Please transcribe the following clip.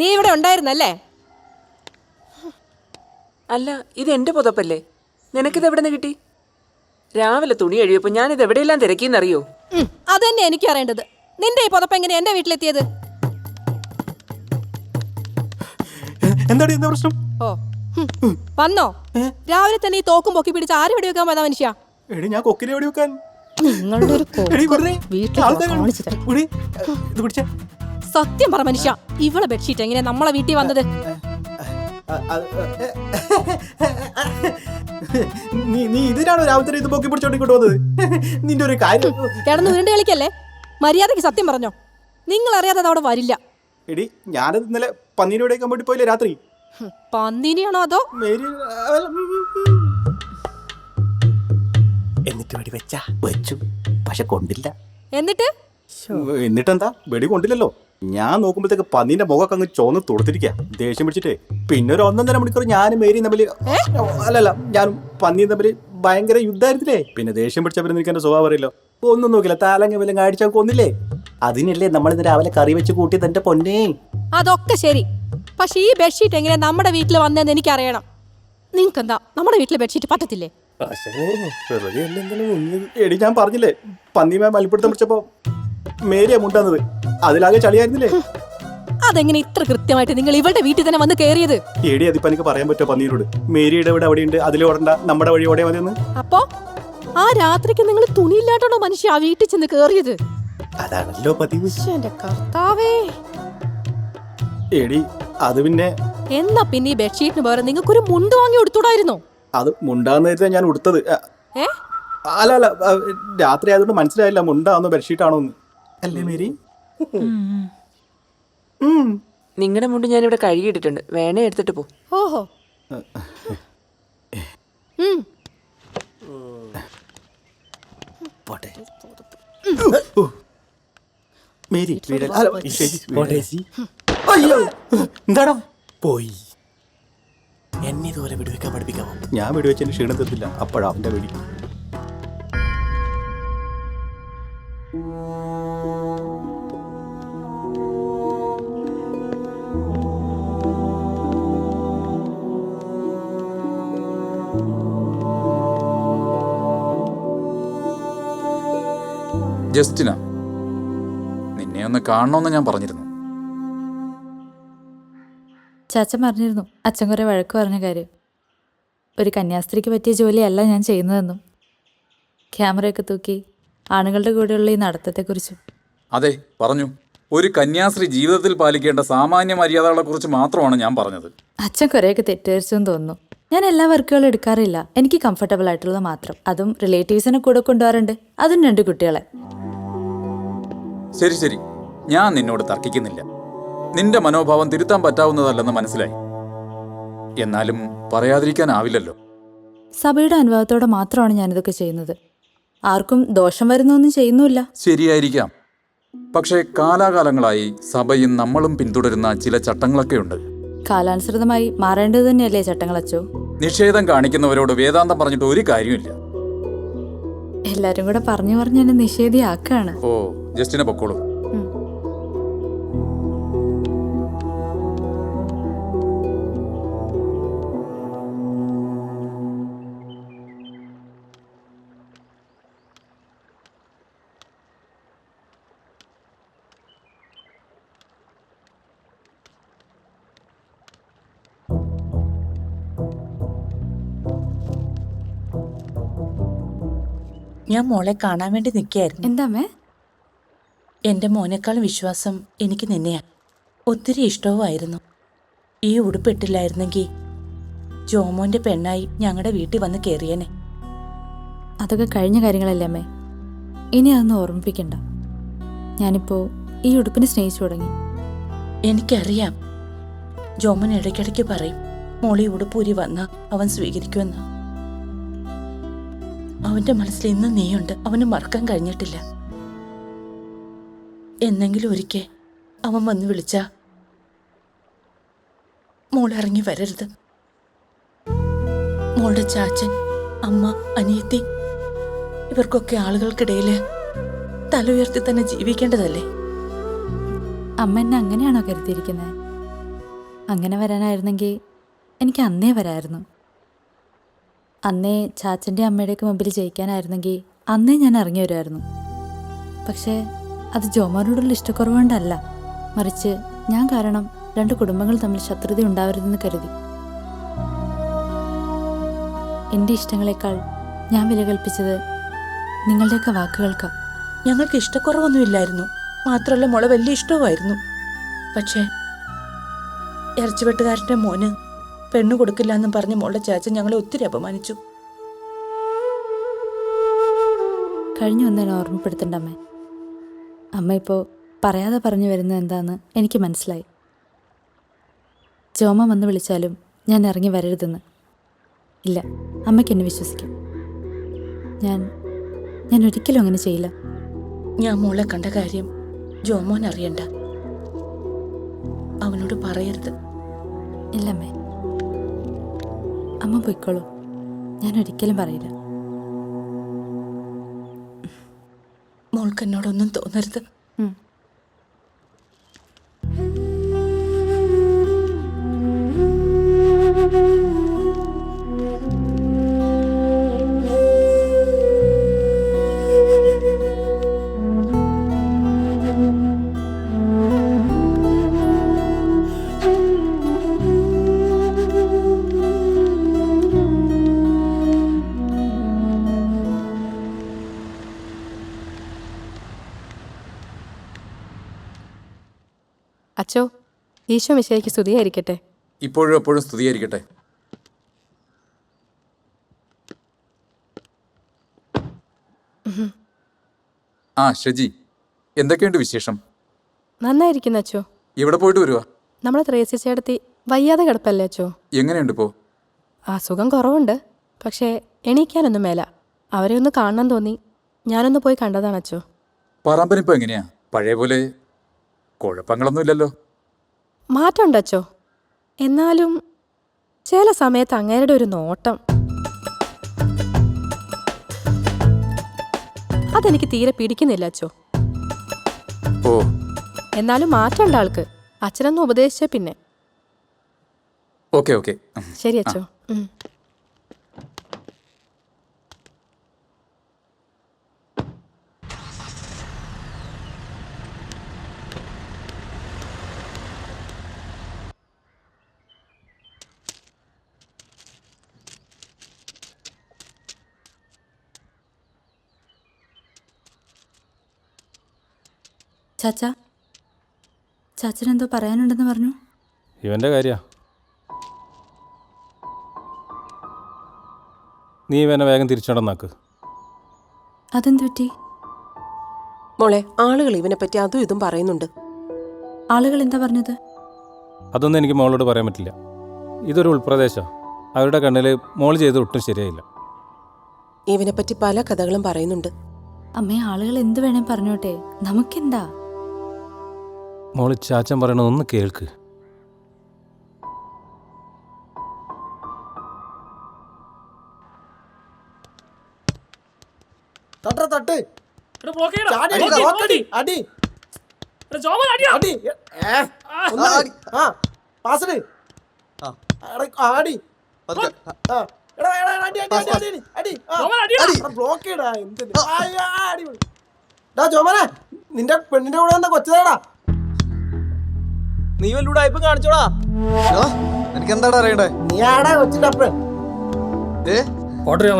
നീ ഇവിടെ ഉണ്ടായിരുന്നല്ലേ? അല്ല ഇത് എന്റെ പുതപ്പല്ലേ? നിനക്കിത് എവിടെ നിന്ന് കിട്ടി? രാവിലെ തുണി കഴിയപ്പോ ഞാനിത് എവിടെയെല്ലാം തിരക്കിന്ന് അറിയോ അത് തന്നെ എനിക്ക് അറിയേണ്ടത് നിന്റെ ഈ പുതപ്പ് എങ്ങനെ എന്റെ വീട്ടിലെത്തിയത്? എന്താടി എന്താ പ്രശ്നം? ഓ വന്നോ? രാവിലെ തന്നെ ഈ തോക്കും പൊക്കി പിടിച്ച് ആര് വെടിവെക്കാൻ പോയതാ മനുഷ്യ? എടി ഞാൻ കൊക്കിനെ വെടി വെക്കാൻ നിങ്ങളുടെ ഒരു വീട്ടിൽ ആൾക്കാരെ കാണിച്ചു തരാം ഇത് പിടിച്ചേ. സത്യം പറ മനുഷ്യ. ഇവളെ ബെഡ്ഷീറ്റ് എങ്ങനെ നമ്മളെ വീട്ടിൽ വന്നത്? നീ നീ ഇതിനാണോ രാവിലെ ഇത് പൊക്കി പിടിച്ചോണ്ടിങ്ങോട്ട് വന്നത്? നിന്റെ ഒരു കാര്യം കിടന്ന് വീണ്ടും കളിക്കല്ലേ? മര്യാദയ്ക്ക് സത്യം പറഞ്ഞോ. നിങ്ങൾ അറിയാതെ അവിടെ വരില്ല. എടി ഞാനത് ഇന്നലെ പന്നീനോടെ വേണ്ടി പോയില്ലേ രാത്രി? പന്നീനിയാണോ അതോ? എന്നിട്ട് വെടി വെച്ച? വെച്ചു. പക്ഷെ കൊണ്ടില്ല. എന്നിട്ട്? എന്നിട്ടെന്താ? വെടി കൊണ്ടില്ലല്ലോ. ഞാൻ നോക്കുമ്പോഴത്തേക്ക് പന്നീന്റെ മുഖമൊക്കെ അങ്ങ് ചോന്ന് തുറത്തിരിക്കുക ദേഷ്യം പിടിച്ചിട്ടേ. പിന്നെ ഒരു ഒന്നൊന്നര മണിക്കൂർ ഞാനും മേരിയും തമ്മിൽ അല്ലല്ല ഞാനും പന്നിയും തമ്മിൽ ഭയങ്കര യുദ്ധമായിരുന്നില്ലേ? പിന്നെ ദേഷ്യം പിടിച്ചവരെ എനിക്ക് എന്റെ സ്വഭാവം അറിയില്ലോ. ഒന്നും നോക്കില്ല താലങ്ങ വല്ല കാഴ്ച കൊന്നില്ലേ അതിനല്ലേ നമ്മൾ ഇന്ന് രാവിലെ കറി വെച്ച് കൂട്ടി തന്റെ പൊന്നേ. അതൊക്കെ ശരി. പക്ഷെ ഈ ബെഡ്ഷീറ്റ് എങ്ങനെ നമ്മുടെ വീട്ടിൽ വന്നതെന്ന് എനിക്കറിയണം. നിങ്ങൾക്ക് എന്താ നമ്മുടെ വീട്ടിലെ ബെഡ്ഷീറ്റ് പറ്റത്തില്ലേ? എടി ഞാൻ പറഞ്ഞില്ലേ? പന്നിമേ മൽപ്പിടുത്തം പിടിച്ചപ്പോ മേരിയാ മുണ്ടാന്നത്. അതിലാകെ ചളിയായിരുന്നില്ലേ? അതെങ്ങനെ ഇത്ര കൃത്യമായിട്ട് നിങ്ങൾ ഇവളുടെ വീട്ടിൽ തന്നെ വന്ന് കയറിയത് എടി അതിപ്പോ എനിക്ക് പറയാൻ പറ്റുമോ പന്നീരോട്? മേരിയുടെ ഇവിടെ അവിടെയുണ്ട് അതിൽ ഓടണ്ട നമ്മുടെ വഴി ഓടേ മതിയെന്ന്. അപ്പോ? ആ രാത്രിക്ക് നിങ്ങൾ തുണിയില്ലാട്ടാണോ മനുഷ്യ ആ വീട്ടിൽ ചെന്ന് കയറിയത് അതാണല്ലോ പതിവ്. എന്റെ കർത്താവേ. എടി അത് പിന്നെ എന്നാ പിന്നെ ഈ ബെഡ്ഷീറ്റിന് പകരം നിങ്ങൾക്കൊരു മുണ്ട് വാങ്ങി കൊടുത്തൂടായിരുന്നോ അത് മുണ്ടാന്ന് ഞാൻ ഉടുത്തത്. ഏ? അല്ല അല്ല രാത്രി ആയതുകൊണ്ട് മനസ്സിലായില്ല മുണ്ടാന്നോ ബെഡ്ഷീറ്റ് ആണോ എന്ന് അല്ലേ മേരി. നിങ്ങളുടെ മുണ്ട് ഞാൻ ഇവിടെ കഴുകിയിട്ടിട്ടുണ്ട്. വേണേ എടുത്തിട്ട് പോ. ഓഹോ. പോട്ടെ. മേരി. അയ്യോ. എന്താടാ? പോയി. എന്നെ ഇതുപോലെ വെടിവെക്കാൻ പഠിപ്പിക്കാമോ ഞാൻ വെടിവെച്ചതിന് ക്ഷീണം തീർത്തില്ല. അപ്പോഴാ അവന്റെ വെടി ജസ്റ്റിന നിന്നെ ഒന്ന് കാണണമെന്ന് ഞാൻ പറഞ്ഞിരുന്നു. ചാച്ചൻ പറഞ്ഞിരുന്നു അച്ഛൻ കുറെ വഴക്ക് പറഞ്ഞ കാര്യം. ഒരു കന്യാസ്ത്രീക്ക് പറ്റിയ ജോലിയല്ല ഞാൻ ചെയ്യുന്നതെന്നും. ക്യാമറയൊക്കെ തൂക്കി ആണുങ്ങളുടെ കൂടെയുള്ള ഈ നടത്തത്തെക്കുറിച്ചും. അതെ പറഞ്ഞു. ഒരു കന്യാസ്ത്രീ ജീവിതത്തിൽ പാലിക്കേണ്ട സാമാന്യ മര്യാദകളെക്കുറിച്ച് മാത്രമാണ് ഞാൻ പറഞ്ഞത്. അച്ഛൻ കുറേയൊക്കെ തെറ്റിദ്ധരിച്ചെന്ന് തോന്നുന്നു. ഞാൻ എല്ലാ വർക്കുകളും എടുക്കാറില്ല. എനിക്ക് കംഫർട്ടബിൾ ആയിട്ടുള്ളത് മാത്രം. അതും റിലേറ്റീവ്സിനെ കൂടെ കൊണ്ടുപോകാറുണ്ട് അതും രണ്ട് കുട്ടികളെ. ശരി ശരി. ഞാൻ നിന്നോട് തർക്കിക്കുന്നില്ല. നിന്റെ മനോഭാവം തിരുത്താൻ പറ്റാവുന്നതല്ലെന്ന് മനസ്സിലായി. എന്നാലും പറയാതിരിക്കാനാവില്ലല്ലോ. സഭയുടെ അനുഭവത്തോടെ മാത്രമാണ് ഞാനിതൊക്കെ ചെയ്യുന്നത്. ആർക്കും ദോഷം വരുന്നൊന്നും ചെയ്യുന്നുമില്ല. ശരിയായിരിക്കാം. പക്ഷേ കാലാകാലങ്ങളായി സഭയും നമ്മളും പിന്തുടരുന്ന ചില ചട്ടങ്ങളൊക്കെയുണ്ട്. കാലാനുസൃതമായി മാറേണ്ടത് തന്നെയല്ലേ ചട്ടങ്ങളച്ചോ? നിഷേധം കാണിക്കുന്നവരോട് വേദാന്തം പറഞ്ഞിട്ട് ഒരു കാര്യമില്ല എല്ലാരും കൂടെ പറഞ്ഞു പറഞ്ഞു എന്നെ നിഷേധിയാക്കാണ്. ഓ ജസ്റ്റിനെ പൊക്കോളൂ. ഞാൻ മോളെ കാണാൻ വേണ്ടി നിൽക്കുകയായിരുന്നു. എന്താമേ എന്റെ മോനേക്കാൾ വിശ്വാസം എനിക്ക് നിന്നെയാ ഒത്തിരി ഇഷ്ടവുമായിരുന്നു. ഈ ഉടുപ്പിട്ടില്ലായിരുന്നെങ്കിൽ ജോമോന്റെ പെണ്ണായി ഞങ്ങളുടെ വീട്ടിൽ വന്ന് കയറിയനെ. അതൊക്കെ കഴിഞ്ഞ കാര്യങ്ങളല്ലേ അമ്മേ? ഇനി അതൊന്നും ഓർമ്മിപ്പിക്കണ്ട. ഞാനിപ്പോ ഈ ഉടുപ്പിനെ സ്നേഹിച്ചു തുടങ്ങി. എനിക്കറിയാം. ജോമൻ ഇടയ്ക്കിടയ്ക്ക് പറയും മോളി ഉടുപ്പൂരി വന്ന അവൻ സ്വീകരിക്കുമെന്ന്. അവന്റെ മനസ്സിൽ ഇന്ന് നീയുണ്ട്. അവന് മറക്കാൻ കഴിഞ്ഞിട്ടില്ല. എന്നെങ്കിലും ഒരിക്കൽ അവൻ വന്ന് വിളിച്ച മോൾ ഇറങ്ങി വരരുത്. മോളുടെ ചാച്ചൻ അമ്മ അനിയത്തി ഇവർക്കൊക്കെ ആളുകൾക്കിടയിൽ തല ഉയർത്തി തന്നെ ജീവിക്കേണ്ടതല്ലേ? അമ്മ എന്നെ അങ്ങനെയാണോ കരുതിയിരിക്കുന്നത് അങ്ങനെ വരാനായിരുന്നെങ്കിൽ എനിക്ക് അന്നേ വരായിരുന്നു. അന്നേ ചാച്ചന്റെ അമ്മയുടെയൊക്കെ മുമ്പിൽ ജയിക്കാനായിരുന്നെങ്കിൽ അന്നേ ഞാൻ ഇറങ്ങി വരുമായിരുന്നു. പക്ഷേ അത് ജോമോനോടുള്ള ഇഷ്ടക്കുറവുകൊണ്ടല്ല. മറിച്ച് ഞാൻ കാരണം രണ്ട് കുടുംബങ്ങൾ തമ്മിൽ ശത്രുത ഉണ്ടാവരുതെന്ന് കരുതി. എന്റെ ഇഷ്ടങ്ങളെക്കാൾ ഞാൻ വില കൽപ്പിച്ചത് നിങ്ങളുടെയൊക്കെ വാക്കുകൾക്കാണ് ഞങ്ങൾക്ക് ഇഷ്ടക്കുറവൊന്നുമില്ലായിരുന്നു. മാത്രമല്ല മോളെ വലിയ ഇഷ്ടവുമായിരുന്നു. പക്ഷേ ഇറച്ചിവെട്ടുകാരന്റെ മോന് പെണ്ണു കൊടുക്കില്ല എന്നും പറഞ്ഞ് മോളുടെ ചാച്ചൻ ഞങ്ങളെ ഒത്തിരി അപമാനിച്ചു. കഴിഞ്ഞു വന്നതിനെ ഓർമ്മപ്പെടുത്തണ്ട അമ്മേ. അമ്മ ഇപ്പോൾ പറയാതെ പറഞ്ഞു വരുന്നത് എന്താന്ന് എനിക്ക് മനസ്സിലായി. ജോമ വന്ന് വിളിച്ചാലും ഞാൻ ഇറങ്ങി വരരുതെന്ന്. ഇല്ല അമ്മയ്ക്ക് എന്നെ വിശ്വസിക്കാം. ഞാൻ ഞാൻ ഒരിക്കലും അങ്ങനെ ചെയ്യില്ല. ഞാൻ മോളെ കണ്ട കാര്യം ജോമോൻ അറിയണ്ട അവനോട് പറയരുത്. ഇല്ലമ്മേ അമ്മ പൊയ്ക്കോളൂ. ഞാൻ ഒരിക്കലും പറയില്ല. മോൾക്ക് എന്നോടൊന്നും തോന്നരുത് ഈശോ മിശയ്ക്ക് സ്തുതിയായിരിക്കട്ടെ. ഇപ്പോഴും എപ്പോഴും സ്തുതിയായിരിക്കട്ടെ. ആ ഷജി എന്തൊക്കെയുണ്ട് വിശേഷം? നന്നായിരിക്കുന്നു അച്ചോ എവിടെ പോയിട്ട് വരുവാ? നമ്മളെ ത്രേസി ചേട്ടത്തി വയ്യാതെ കിടപ്പല്ലേ അച്ചോ എങ്ങനെയുണ്ട് ഇപ്പോ? അസുഖം കുറവുണ്ട്. പക്ഷേ എണീക്കാനൊന്നും മേല. അവരെ ഒന്ന് കാണണം തോന്നി. ഞാനൊന്ന് പോയി കണ്ടതാണ് അച്ചോ പറമ്പനിപ്പോ എങ്ങനെയാ? പഴയ പോലെ കുഴപ്പങ്ങളൊന്നുമില്ലല്ലോ മാറ്റമുണ്ട് അച്ചോ എന്നാലും ചില സമയത്ത് അങ്ങേരുടെ ഒരു നോട്ടം. അതെനിക്ക് തീരെ പിടിക്കുന്നില്ല അച്ചോ ഓ. എന്നാലും മാറ്റമുണ്ട് ആൾക്ക്. അച്ഛനൊന്ന് ഉപദേശിച്ച പിന്നെ. Okay okay. ശരി അച്ചോ ചാച്ച ചാച്ചനെന്തോ പറയാനുണ്ടെന്ന് പറഞ്ഞു. ഇവന്റെ കാര്യ. നീ ഇവനെ വേഗം തിരിച്ചടന്നാക്ക്. അതെന്ത് പറ്റി? മോളെ ആളുകൾ ഇവനെ പറ്റി അതും ഇതും പറയുന്നുണ്ട്. ആളുകൾ എന്താ പറഞ്ഞത്? അതൊന്നും എനിക്ക് മോളോട് പറയാൻ പറ്റില്ല. ഇതൊരു ഉൾപ്രദേശമാണ് അവരുടെ കണ്ണിൽ മോൾ ചെയ്ത് ഒട്ടും ശരിയായില്ല. ഇവനെ പറ്റി പല കഥകളും പറയുന്നുണ്ട്. അമ്മേ ആളുകൾ എന്ത് വേണേ പറഞ്ഞോട്ടെ. നമുക്കെന്താ? മോൾ ചാച്ചൻ പറയണതൊന്ന് കേൾക്ക്. തട്ട തട്ട്. ചാടി അടി, അടി അടി. ഏ, ഒന്ന് അടി. ആ പാസട് ആടി ആ. എടാ, എടാ, എടാ, അടി, അടി, അടി, അടി, അടി, ആ. എടാ, ബ്ലോക്ക് ചെയ്യടാ, എന്തിന്? ആ, അടി. ഡാ, നിന്റെ പെണ്ണിന്റെ കൂടെ എന്താ കൊച്ചതേടാ. നീ വല്ലൂടെ ഇപ്പൊ കാണിച്ചോടാ. എനിക്ക് എന്താടാ അറിയണ്ടേ? നീ ആടാ കൊച്ചിന്റെ അപ്പൻ. ഏ? ഓർഡർ ചെയ്യാൻ